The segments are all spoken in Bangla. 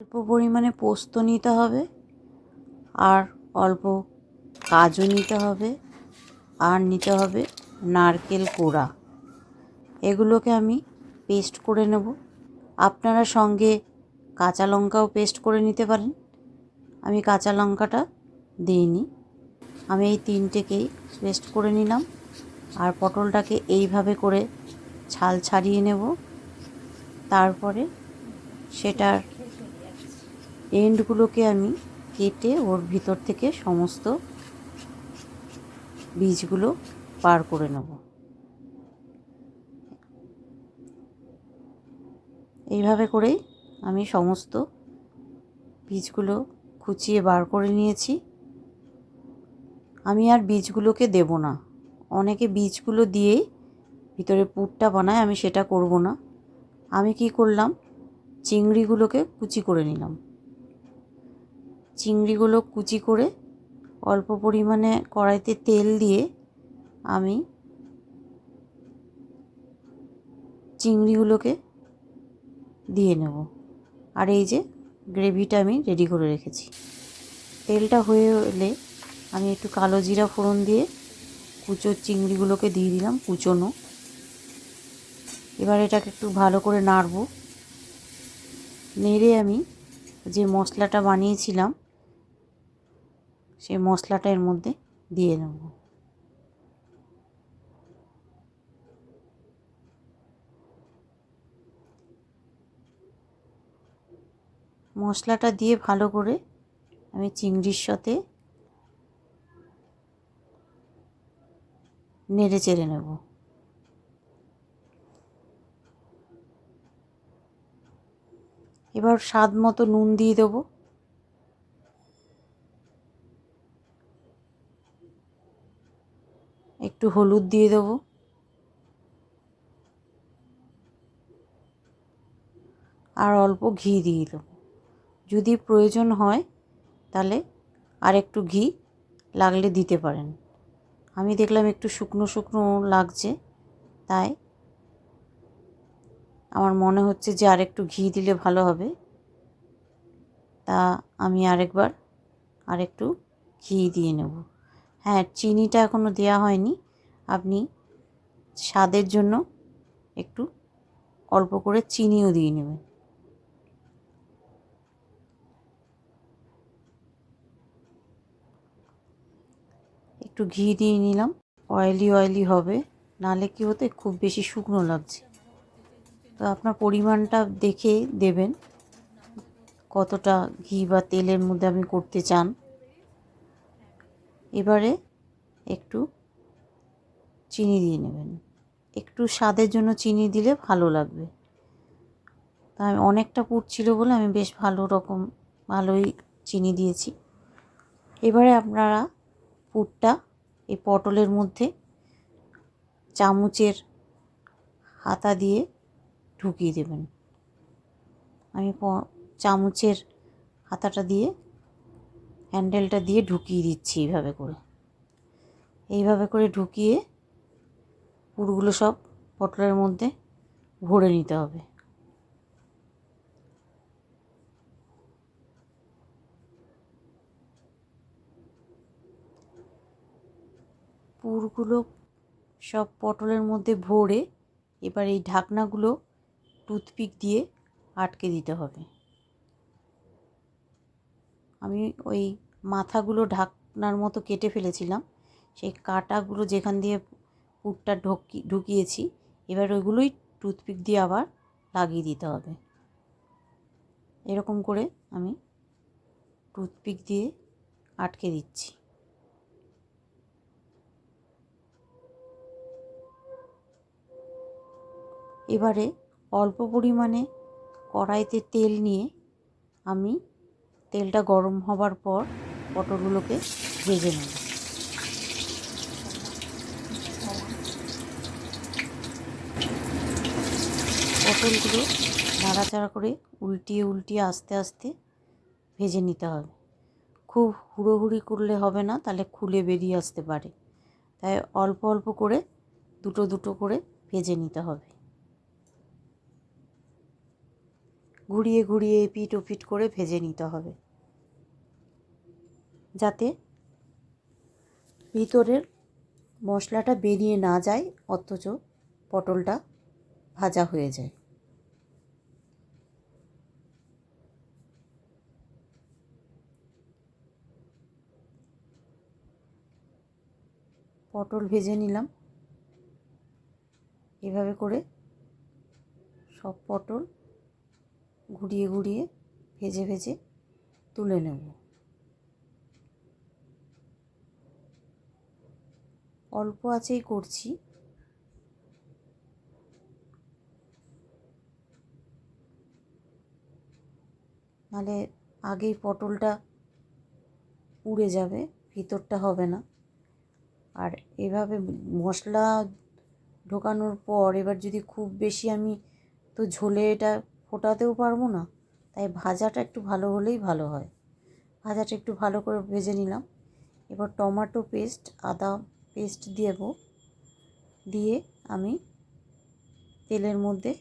অল্প পরিমাণে পোস্ত নিতে হবে আর অল্প কাজু নিতে হবে আর নিতে হবে নারকেল কোড়া। এগুলোকে আমি পেস্ট করে নেব। আপনারা সঙ্গে কাঁচা লঙ্কাও পেস্ট করে নিতে পারেন। আমি কাঁচা লঙ্কাটা দিইনি। আমি এই তিনটেকেই পেস্ট করে নিলাম আর পটলটাকে এইভাবে করে ছাল ছাড়িয়ে নেব। তারপরে সেটার এন্ডগুলোকে আমি কেটে ওর ভিতর থেকে সমস্ত বীজগুলো বার করে নেব। এইভাবে করেই আমি সমস্ত বীজগুলো কুচিয়ে বার করে নিয়েছি। আমি আর বীজগুলোকে দেব না। অনেকে বীজগুলো দিয়েই ভিতরে পুরটা বানায়, আমি সেটা করব না। আমি কি করলাম? চিংড়িগুলোকে কুচি করে নিলাম। চিংড়িগুলো কুচি করে অল্প পরিমাণে কড়াইতে তেল দিয়ে আমি চিংড়িগুলোকে দিয়ে নেব। আর এই যে গ্রেভিটা আমি রেডি করে রেখেছি। তেলটা হয়ে এলে আমি একটু কালো জিরা ফোড়ন দিয়ে কুচো চিংড়িগুলোকে দিয়ে দিলাম কুচোনো। এবার এটাকে একটু ভালো করে নাড়বো। নেড়ে আমি যে মশলাটা বানিয়েছিলাম সেই মশলাটা এর মধ্যে দিয়ে নেব মশলাটা দিয়ে ভালো করে আমি চিংড়ির সাথে নেড়ে চেড়ে নেব। এবার স্বাদ মতো নুন দিয়ে দেবো। একটু হলুদ দিয়ে দেবো। আর অল্প ঘি দিয়ে দেবো। যদি প্রয়োজন হয়, তাহলে আর একটু ঘি লাগলে দিতে পারেন। আমি দেখলাম একটু শুকনো শুকনো লাগছে, তাই আমার মনে হচ্ছে যে আর একটু ঘি দিলে ভালো হবে। তা আমি আরেকবার আর একটু ঘি দিয়ে নেব। হ্যাঁ চিনিটা এখনও দেওয়া হয়নি। আপনি স্বাদের জন্য একটু অল্প করে চিনিও দিয়ে নেবেন। একটু ঘি দিয়ে নিলাম। অয়েলি অয়েলি হবে। নালে কি হতে খুব বেশি শুকনো লাগছে। তো আপনার পরিমাণটা দেখে দেবেন কতটা ঘি বা তেলের মধ্যে আপনি করতে চান। এবারে একটু চিনি দিয়ে নেবেন। একটু স্বাদের জন্য চিনি দিলে ভালো লাগবে। তা আমি অনেকটা পুর ছিল বলে আমি বেশ ভালো রকম, ভালোই চিনি দিয়েছি। এবারে আপনারা পুরটা এই পটলের মধ্যে চামচের হাতা দিয়ে ঢুকিয়ে দেবেন। আমি চামচের হাতাটা দিয়ে হ্যান্ডেলটা দিয়ে ঢুকিয়ে দিচ্ছি এইভাবে করে। এইভাবে করে ঢুকিয়ে পুরগুলো সব পটলের মধ্যে ভরে নিতে হবে। পুরগুলো সব পটলের মধ্যে ভরে এবার এই ঢাকনাগুলো টুথপিক দিয়ে আটকে দিতে হবে। আমি ওই মাথাগুলো ঢাকনার মতো কেটে ফেলেছিলাম, সেই কাটাগুলো যেখান দিয়ে পুরটা ঢুকি, ঢুকিয়েছি। এবার ওইগুলোই টুথপিক দিয়ে আবার লাগিয়ে দিতে হবে। এরকম করে আমি টুথপিক দিয়ে আটকে দিচ্ছি। এবারে অল্প পরিমাণে কড়াইতে তেল নিয়ে আমি তেলটা গরম হবার পর পটলগুলোকে ভেজে নেব। পটলগুলো নাড়াচাড়া করে উল্টিয়ে উল্টিয়ে আস্তে আস্তে ভেজে নিতে হবে। খুব হুড়োহুড়ি করলে হবে না, তাহলে খুলে বেরিয়ে আসতে পারে। তাই অল্প অল্প করে দুটো দুটো করে ভেজে নিতে হবে। ঘুরিয়ে ঘুরিয়ে এপিট ওপিট করে ভেজে নিতে হবে। যাতে ভিতরের মশলাটা বেরিয়ে না যায়, অথচ পটলটা ভাজা হয়ে যায়। পটল ভেজে নিলাম। এভাবে করে সব পটল ঘুরিয়ে ঘুরিয়ে ভেজে ভেজে তুলে নেব। অল্প আছেই করছি। নাহলে আগেই পটলটা পুড়ে যাবে, ভিতরটা হবে না। আর এভাবে মশলা ঢোকানোর পর এবার যদি খুব বেশি আমি তো ঝোলে এটা ফোটাতেও পারব না, তাই ভাজাটা একটু ভালো হলেই ভালো হয়। ভাজাটা একটু ভালো করে ভেজে নিলাম। এবার টমেটো পেস্ট, আদা পেস্ট দেব। দিয়ে আমি তেলের মধ্যে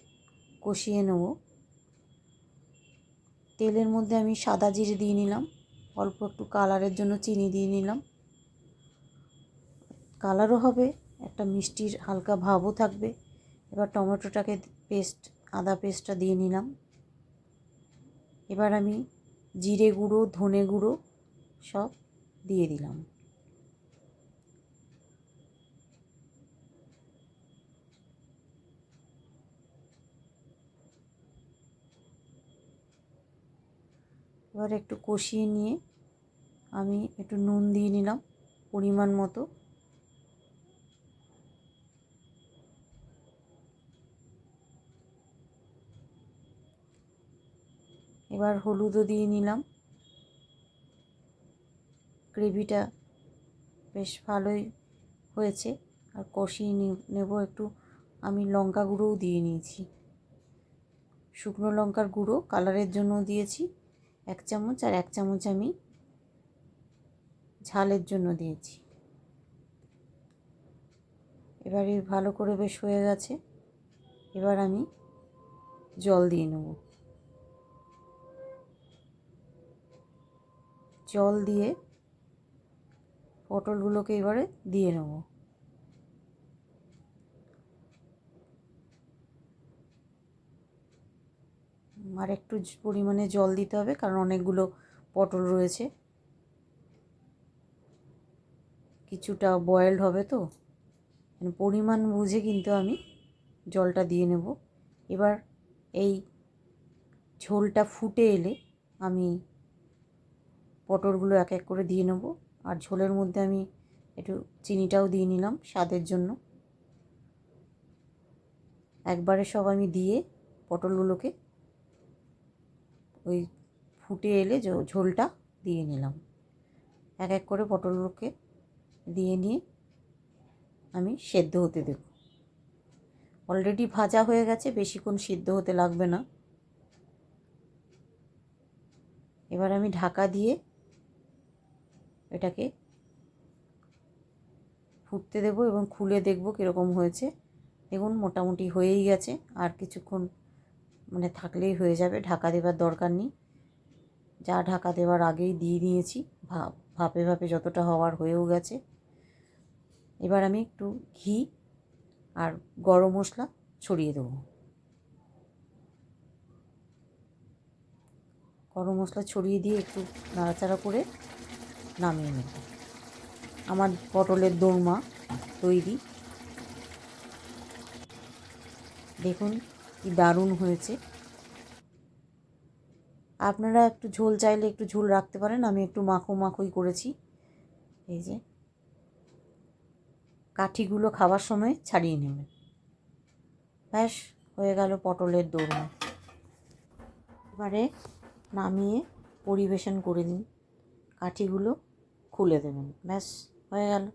কষিয়ে নেব। তেলের মধ্যে আমি সাদা জিরে দিয়ে নিলাম। অল্প একটু কালারের জন্য চিনি দিয়ে নিলাম। কালারও হবে, একটা মিষ্টির হালকা ভাবও থাকবে। এবার টমেটোটাকে পেস্ট, আদা পেস্টটা দিয়ে নিলাম। এবার আমি জিরে গুঁড়ো, ধনে গুঁড়ো সব দিয়ে দিলাম। এবার একটু কষিয়ে নিয়ে আমি একটু নুন দিয়ে নিলাম, পরিমাণ মতো। এবার হলুদও দিয়ে নিলাম। গ্রেভিটা বেশ ভালোই হয়েছে। আর কষিয়ে নেব একটু, আমি লঙ্কা গুঁড়োও দিয়ে নিয়েছি। শুকনো লঙ্কার গুঁড়ো কালারের জন্য দিয়েছি এক চামচ, আর এক চামচ আমি ঝালের জন্য দিয়েছি। এবারে ভালো করে বেশ হয়ে গেছে। এবার আমি জল দিয়ে নেব। জল দিয়ে পটলগুলোকে এবারে দিয়ে নেব। আর একটু পরিমাণে জল দিতে হবে কারণ অনেকগুলো পটল রয়েছে। কিছুটা বয়েলড হবে তো। মানে পরিমাণ বুঝে কিন্তু আমি জলটা দিয়ে নেব। এবার এই ঝোলটা ফুটে এলে আমি পটলগুলো এক এক করে দিয়ে নেব। আর ঝোলের মধ্যে আমি একটু চিনিটাও দিয়ে নিলাম স্বাদের জন্য। একবারে সব আমি দিয়ে পটলগুলোকে ওই ফুটে এলে ঝোলটা দিয়ে নিলাম। এক এক করে পটলগুলোকে দিয়ে নিয়ে আমি সেদ্ধ হতে দেব। অলরেডি ভাজা হয়ে গেছে, বেশিক্ষণ সিদ্ধ হতে লাগবে না। এবার আমি ঢাকা দিয়ে এটাকে ফুটতে দেবো এবং খুলে দেখব কীরকম হয়েছে। দেখুন, মোটামুটি হয়েই গেছে, আর কিছুক্ষণ মানে থাকলেই হয়ে যাবে, ঢাকা দেবার দরকার নেই। যা ঢাকা দেওয়ার আগেই দিয়ে নিয়েছি ভাপ ভাপে ভাপে যতটা হওয়ার হয়েও গেছে। এবার আমি একটু ঘি আর গরম মশলা ছড়িয়ে দেবো। গরম মশলা ছড়িয়ে দিয়ে একটু নাড়াচাড়া করে নামিয়ে নেব। আমার পটলের দোরমা তৈরি। দেখুন কি দারুণ হয়েছে। আপনারা একটু ঝোল চাইলে একটু ঝোল রাখতে পারেন। আমি একটু মাখো মাখোই করেছি। এই যে, কাঠিগুলো খাবার সময় ছাড়িয়ে নেবেন। ব্যাস, হয়ে গেল পটলের দোরমা। এবারে নামিয়ে পরিবেশন করে দিন কাঠিগুলো খুলে দেবেন। ব্যাস হয়ে গেল।